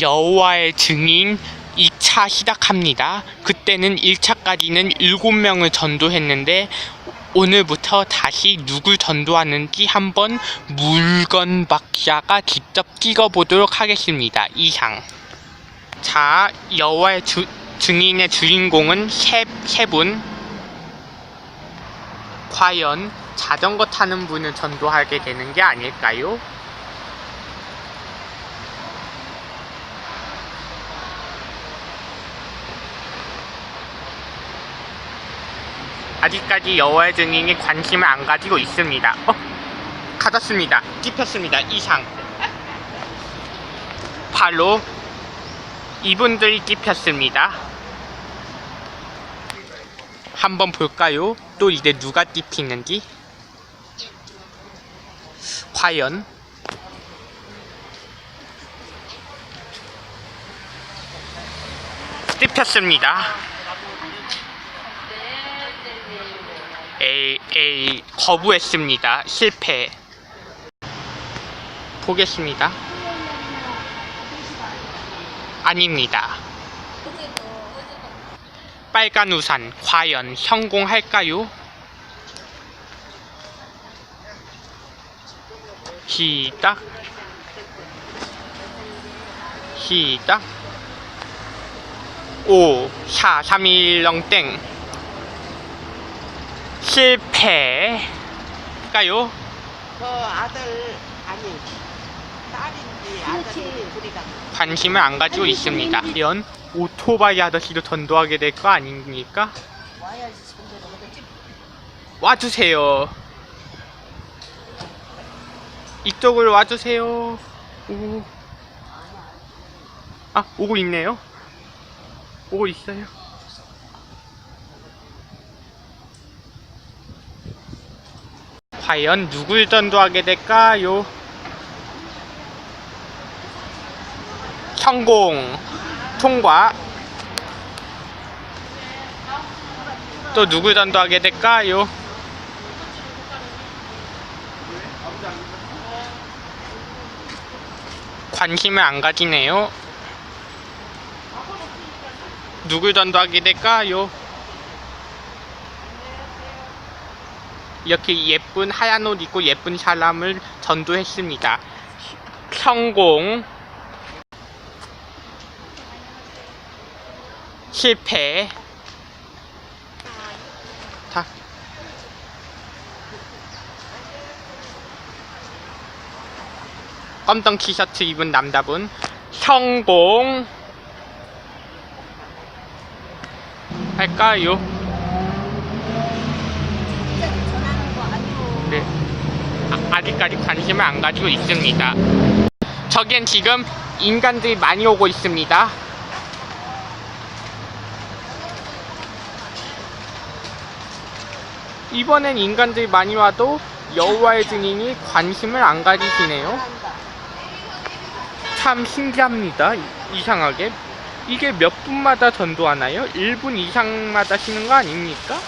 여호와의 증인 2차 시작합니다. 그때는 1차까지는 7명을 전도했는데 오늘부터 다시 누굴 전도하는지 한번 물건 박사가 직접 찍어보도록 하겠습니다. 이상. 자, 여호와의 주- 증인의 주인공은 세, 세 분. 과연 자전거 타는 분을 전도하게 되는 게 아닐까요? 아직까지 여호와의 증인이 관심을 안 가지고 있습니다. 어? 가졌습니다. 찝혔습니다. 이상. 바로 이분들이 찝혔습니다. 한번 볼까요? 또 이제 누가 찝히는지? 과연 찝혔습니다. 에이, 거부했습니다. 실패. 보겠습니다. 아닙니다. 빨간 우산, 과연 성공할까요? 시작. 시작. 5, 4, 3, 1, 0, 땡. 실패일까요? 그 아들 아니 딸인지 아들인지 둘이 가 관심을 안 가지고 있습니다. 과연 오토바이 아저씨도 전도하게 될 거 아닙니까? 와야지 와주세요. 이쪽으로 와주세요. 오. 아, 오고 있네요. 오고 있어요. 과연 누굴 전도하게 될까요? 성공! 통과! 또 누굴 전도하게 될까요? 관심을 안 가지네요. 누굴 전도하게 될까요? 이렇게 예쁜 하얀 옷 입고 예쁜 사람을 전도했습니다. 성공. 실패. 다. 검정 티셔츠 입은 남자분 성공 할까요? 전하는 거 아니고 네. 아, 아직까지 관심을 안 가지고 있습니다. 저기엔 지금 인간들이 많이 오고 있습니다. 이번엔 인간들이 많이 와도 여호와의 증인이 관심을 안 가지시네요. 참 신기합니다. 이- 이상하게. 이게 몇 분마다 전도하나요? 1분 이상마다 쉬는 거 아닙니까?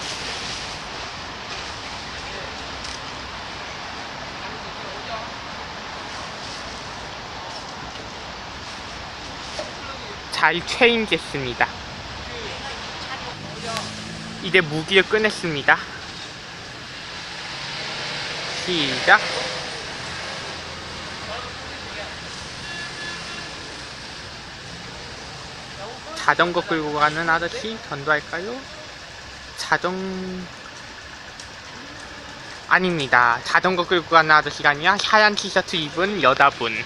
잘 체인됐습니다. 이제 무기를 꺼냈습니다. 시작. 자전거 끌고 가는 아저씨 전도할까요? 자전 아닙니다. 자전거 끌고 가는 아저씨가 아니라 하얀 티셔츠 입은 여자분.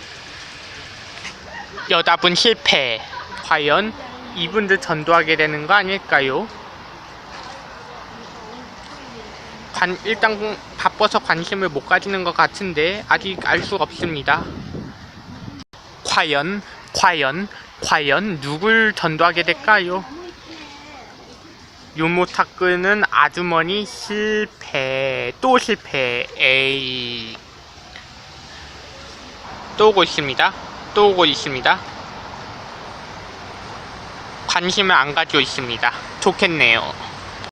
여자분 실패. 과연 이분들 전도하게 되는 거 아닐까요? 관, 일단 바빠서 관심을 못 가지는 것 같은데 아직 알 수가 없습니다. 과연, 과연, 과연 누굴 전도하게 될까요? 유모차 끄는 아주머니 실패, 또 실패, 에이. 또 오고 있습니다. 또 오고 있습니다. 관심을 안 가지고 있습니다. 좋겠네요.